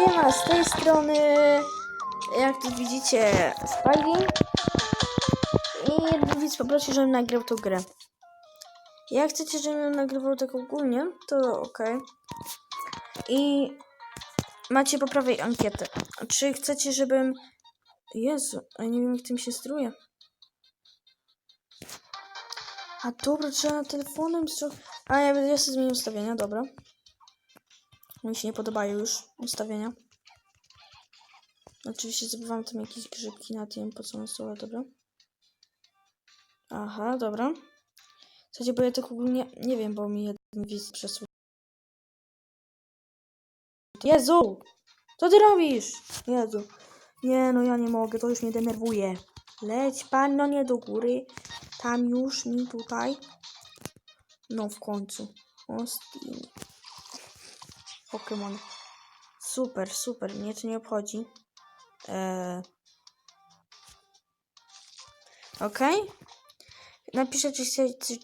Siema, z tej strony, jak tu widzicie, Spidey. I widz poprosił, żebym nagrał tą grę. Jak chcecie, żebym nagrywał tak ogólnie, to ok. I macie po prawej ankietę. Czy chcecie, żebym... Jezu, nie wiem, jak tym się steruje. A dobra, trzeba telefonem... A, ja, ja sobie zmienię ustawienia, dobra. Mi się nie podobają już ustawienia. Oczywiście zabywam tam jakieś grzybki na tym, po co są, ale dobra. Aha, dobra. Słuchajcie, bo ja tak ogólnie nie wiem, bo mi jeden widz przesuł. Jezu! Co ty robisz? Jezu. Nie, no ja nie mogę, to już mnie denerwuje. Leć pan, no nie do góry. Tam już mi tutaj. No w końcu. O. Pokémon. Super, super. Mnie to nie obchodzi. Eee... Okej. Napiszę, czy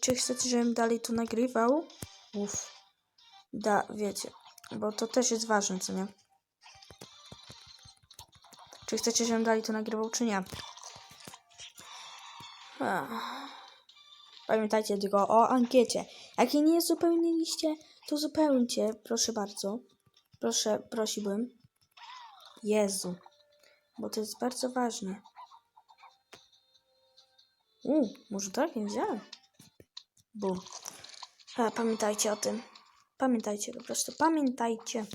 czy chcecie, żebym dalej tu nagrywał. Uff. Da, wiecie. Bo to też jest ważne, co nie? Czy chcecie, żebym dalej to nagrywał, czy nie? Ach. Pamiętajcie tylko o ankiecie. Jak jej nie zupełniliście, to zupełncie, proszę bardzo. Proszę, prosiłbym. Jezu. Bo to jest bardzo ważne. U, może tak? Nie wiedziałem. Bu. A, pamiętajcie o tym. Pamiętajcie po prostu. Pamiętajcie.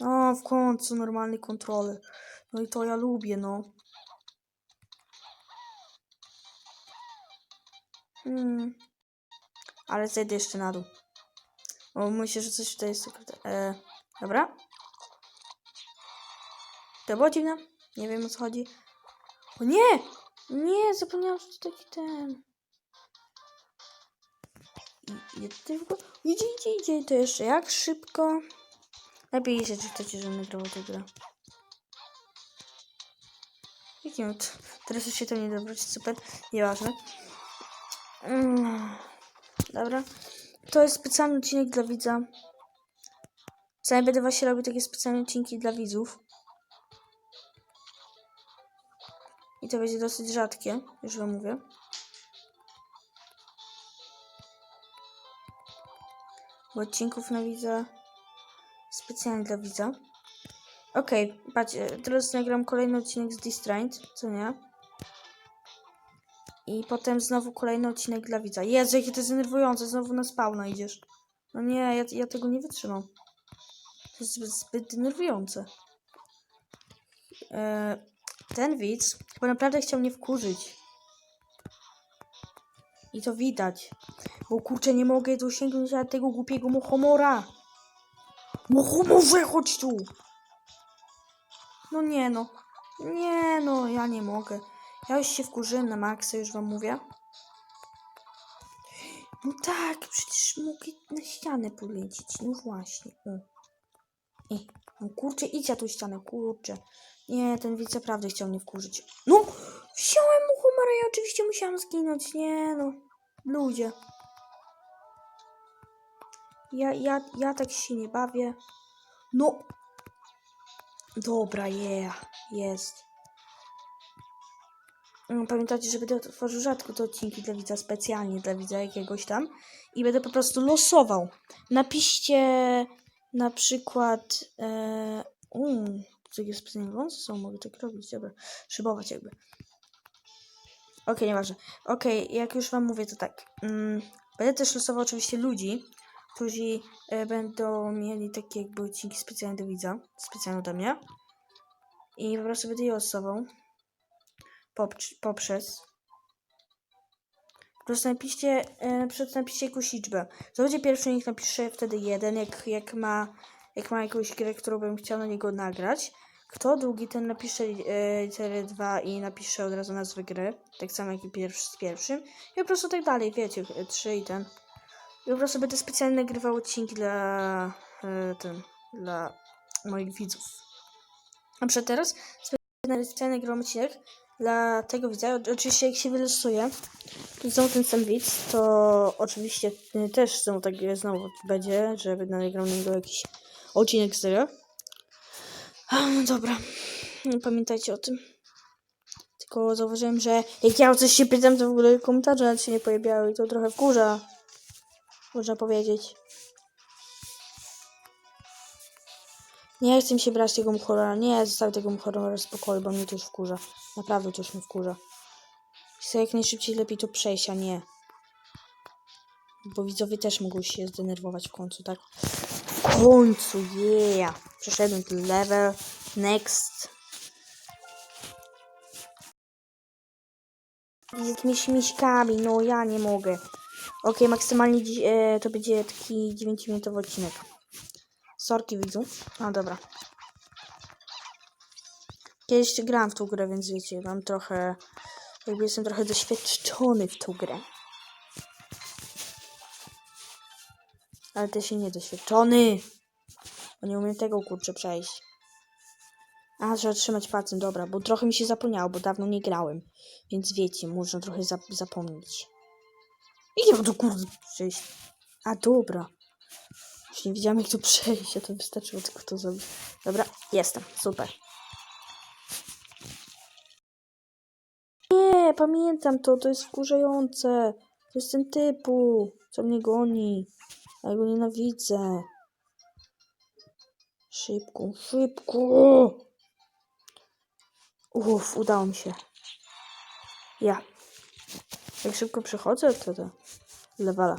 O, w końcu normalny kontroler. No i to ja lubię, no. Hmm. Ale zejdę jeszcze na dół. O, myślę, że coś tutaj jest ukryte. E, dobra. To było dziwne. Nie wiem o co chodzi. O nie! Nie, zapomniałam, że to taki ten. Idzie. Idzie, idzie, idzie. To jeszcze jak szybko. Napiszcie, czy chcecie, żebym nagrał tę grę. Teraz już się to nie dowróci, super. Nieważne. Mm. Dobra. To jest specjalny odcinek dla widza. Ja będę właśnie robił takie specjalne odcinki dla widzów. I to będzie dosyć rzadkie, już wam mówię. Bo odcinków na widza specjalnie dla widza. Okej, patrzcie, teraz nagram kolejny odcinek z Distraint, co nie? I potem znowu kolejny odcinek dla widza. Jezu, jakie to jest denerwujące, znowu na spawna idziesz. No nie, ja, ja tego nie wytrzymam. To jest zbyt, zbyt denerwujące. E, ten widz chyba naprawdę chciał mnie wkurzyć. I to widać. Bo kurczę, nie mogę tu sięgnąć na tego głupiego muchomora. Muchomorze, chodź tu! No nie no. Nie no, ja nie mogę. Ja już się wkurzyłem na maksa, już wam mówię. No tak, przecież mogę na ścianę polecić. No właśnie. O. I, no kurczę, idź na tą ścianę, kurczę. Nie, ten widz naprawdę chciał mnie wkurzyć. No, wziąłem mu humora i oczywiście musiałam zginąć. Nie no, ludzie. Ja, ja, ja tak się nie bawię. No. Dobra, yeah, jest. Mm, Pamiętajcie, że będę tworzył rzadko te odcinki dla widza, specjalnie dla widza jakiegoś tam. I będę po prostu losował. Napiszcie na przykład... E, co jest specjalnie wąsy są, mogę tak robić, dobra. Szybować jakby. Okej, nieważne. Okej, jak już wam mówię, to tak. Mm, będę też losował oczywiście ludzi, którzy e, będą mieli takie jakby odcinki specjalne do widza, specjalne ode mnie. I po prostu będę je losował poprzez. Po prostu napiszcie, e, przykład napiszcie jakąś liczbę. Będzie pierwszy, niech napisze wtedy jeden, jak, jak, ma, jak ma jakąś grę, którą bym chciał na niego nagrać. Kto drugi, ten napisze e, literę 2 i napisze od razu nazwę gry. Tak samo jak i pierwszy z pierwszym. I po prostu tak dalej, wiecie, 3 i ten. I po prostu będę specjalnie nagrywał odcinki dla, e, ten, dla moich widzów. A przed teraz specjalnie nagrywam odcinek dla tego widza. Oczywiście jak się wylosuje, znowu ten sam widz, to oczywiście y, też znowu tak znowu będzie, że będę nagrał na niego jakiś odcinek z tego. A, No dobra. No, Pamiętajcie o tym. Tylko zauważyłem, że jak ja o coś się pytam, to w ogóle komentarze nawet się nie pojawiały i to trochę wkurza. Można powiedzieć. Nie chcę się brać tego horrora. Nie, zostawię tego horrora w spokoju, bo mnie to już wkurza. Naprawdę to już mnie wkurza. Chcę jak najszybciej lepiej to przejść, a nie. Bo widzowie też mogą się zdenerwować w końcu, tak? W końcu, yeah! Przeszedłem ten level. Next. Z jakimiś miśkami, no ja nie mogę. Okej, maksymalnie e, to będzie taki 9-minutowy odcinek. Sorki widzu. No dobra. Kiedyś grałam w tą grę, więc wiecie, mam trochę... Jakby jestem trochę doświadczony w tą grę. Ale też i niedoświadczony. Bo nie umiem tego kurczę przejść. A, trzeba trzymać palcem, dobra, bo trochę mi się zapomniało, bo dawno nie grałem. Więc wiecie, można trochę zap- zapomnieć. I jak to kurde przejść? A, dobra. Już nie wiedziałam jak to przejść, a to wystarczyło tylko to zrobić. Dobra, jestem, super. Nie, pamiętam to, to jest wkurzające. To jest ten typu, co mnie goni. Ja go nienawidzę. Szybko, szybko. Uff, udało mi się. Ja. Jak szybko przechodzę, to to lewala.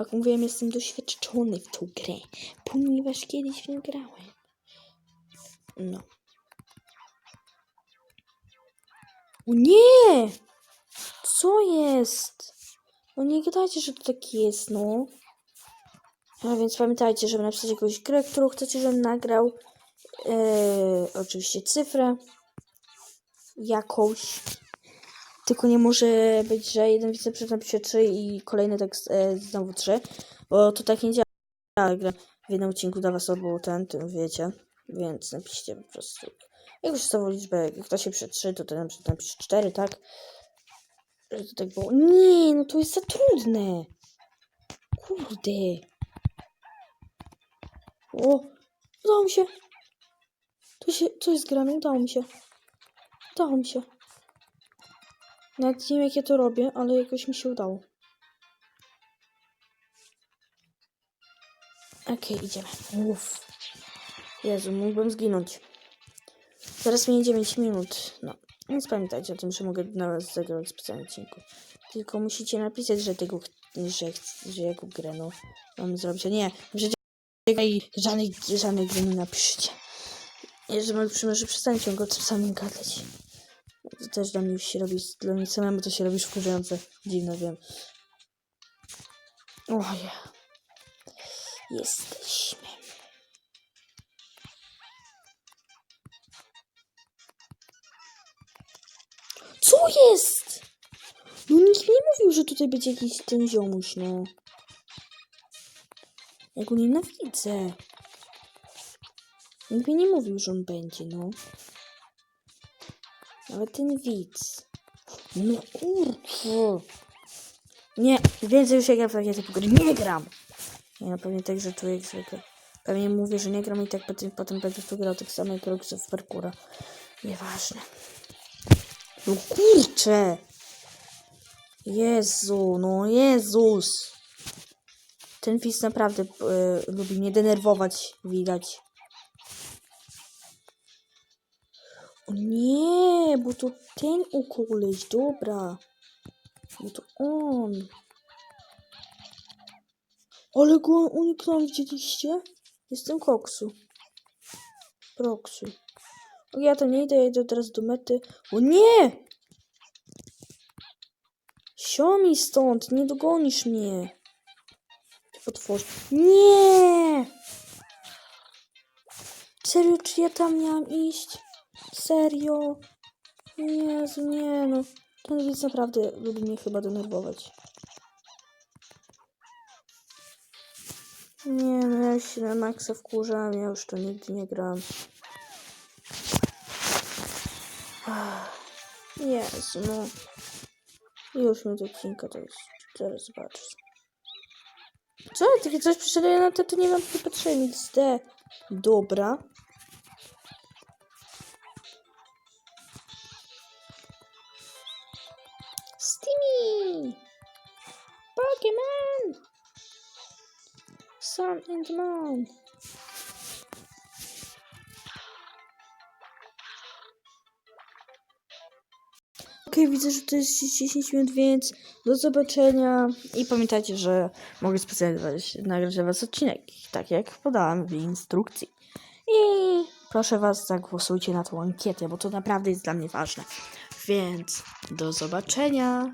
Jak mówiłem, jestem doświadczony w tą grę, ponieważ kiedyś w nią grałem. No. O nie! Co jest? No nie gadajcie, że to tak jest, no. A więc pamiętajcie, żeby napisać jakąś grę, którą chcecie, żebym nagrał. Eee, oczywiście cyfrę. Jakąś. Tylko nie może być, że jeden wiceprezes napisze 3 i kolejny tekst e, znowu 3. Bo to tak nie działa. Ja gram w jednym odcinku dla was był ten, tym wiecie. Więc napiszcie po prostu jakąś stałą liczbę. Jak ktoś się pisze 3, to ten na napisze 4, tak? Że to tak było. Nie, no to jest za trudne. Kurde. O, udało mi się. To się, to jest grane, udało mi się. Udało mi się. Nawet nie wiem jak ja to robię, ale jakoś mi się udało. Okej, idziemy. Uff. Jezu, mógłbym zginąć. Zaraz minie 9 minut. No, więc pamiętajcie o tym, że mogę na was zagrać specjalny odcinku. Tylko musicie napisać, że tego, że, że jaką grę, no, mam zrobić. A nie, że żadnej, żadnej, gry nie napiszcie. Jeżeli może przestań ciągle o tym samym gadać. To też dla mnie już się robi, dla mnie samemu to się robi wkurzające. Dziwne, wiem. Ojej. Jesteśmy. Co jest? No nikt nie mówił, że tutaj będzie jakiś ten ziomuś, no. Ja go nienawidzę. Nikt mi nie mówił, że on będzie, no. Ten widz. No kurczę. Nie, więcej już nie gram w takie typu gry. Nie gram! Nie, no pewnie tak, że czuję jak zwykle. Pewnie mówię, że nie gram i tak potem, potem będę to grał samo jak Roxy w parkura. Nieważne. No kurczę! Jezu, no Jezus! Ten widz naprawdę e, lubi mnie denerwować, widać. Nie, bo to ten ukuleś, dobra. Bo to on. Ale go uniknąłem, widzieliście? Jestem koksu. Proksu. Ja to nie idę, idę teraz do mety. O nie! Siomi stąd, nie dogonisz mnie. Ty potwórz. Nie! Serio, czy ja tam miałam iść? Serio? Jezu, nie no. Ten widz naprawdę lubi mnie chyba denerwować. Nie no, ja się na maksa wkurzam, ja już to nigdy nie gram. Jezu, no. Już mi do odcinka to jest. Zaraz zobaczysz. Co? Takie coś przyszedłem na to, to nie mam popatrzenia. XD. Dobra. Pokémon! Sun and Moon. Ok, widzę, że to jest 10 minut, więc do zobaczenia. I pamiętajcie, że mogę specjalnie nagrać dla Was odcinek, tak jak podałam w instrukcji. I proszę Was, zagłosujcie na tą ankietę, bo to naprawdę jest dla mnie ważne. Więc do zobaczenia.